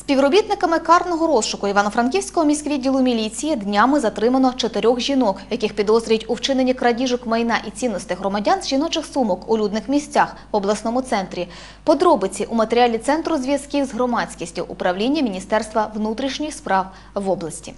Співробітниками карного розшуку Івано-Франківського міськвідділу міліції днями затримано чотирьох жінок, яких підозрюють у вчиненні крадіжок майна і цінностей громадян з жіночих сумок у людних місцях в обласному центрі. Подробиці у матеріалі Центру зв'язків з громадськістю управління Міністерства внутрішніх справ в області.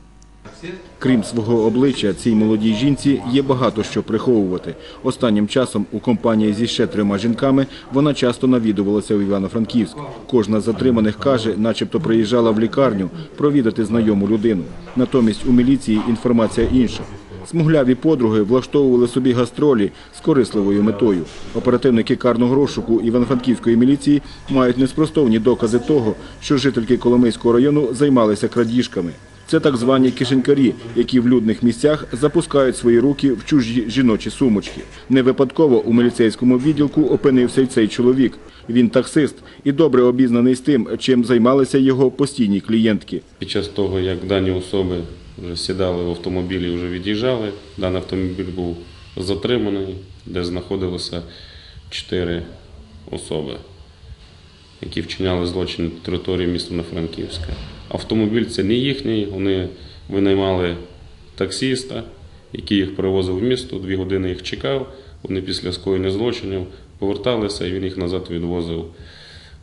Крім свого обличчя, цій молодій жінці є багато що приховувати. Останнім часом у компанії зі ще трьома жінками вона часто навідувалася в Івано-Франківськ. Кожна з затриманих каже, начебто приїжджала в лікарню провідати знайому людину. Натомість у міліції інформація інша. Смугляві подруги влаштовували собі гастролі з корисливою метою. Оперативники карного розшуку Івано-Франківської міліції мають неспростовні докази того, що жительки Коломийського району займалися крадіжками. Це так звані кишенькарі, які в людних місцях запускають свої руки в чужі жіночі сумочки. Не випадково у міліцейському відділку опинився й цей чоловік. Він таксист і добре обізнаний з тим, чим займалися його постійні клієнтки. Під час того, як дані особи вже сідали в автомобіль і вже від'їжджали, даний автомобіль був затриманий, де знаходилося чотири особи, які вчиняли злочин на території міста Франківська. Автомобіль це не їхній, вони винаймали таксіста, який їх перевозив в місто, дві години їх чекав, вони після скоєння злочинів поверталися і він їх назад відвозив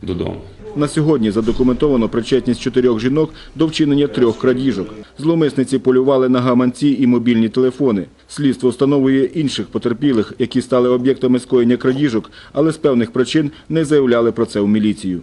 додому. На сьогодні задокументовано причетність чотирьох жінок до вчинення трьох крадіжок. Зловмисниці полювали на гаманці і мобільні телефони. Слідство встановлює інших потерпілих, які стали об'єктами скоєння крадіжок, але з певних причин не заявляли про це у міліцію.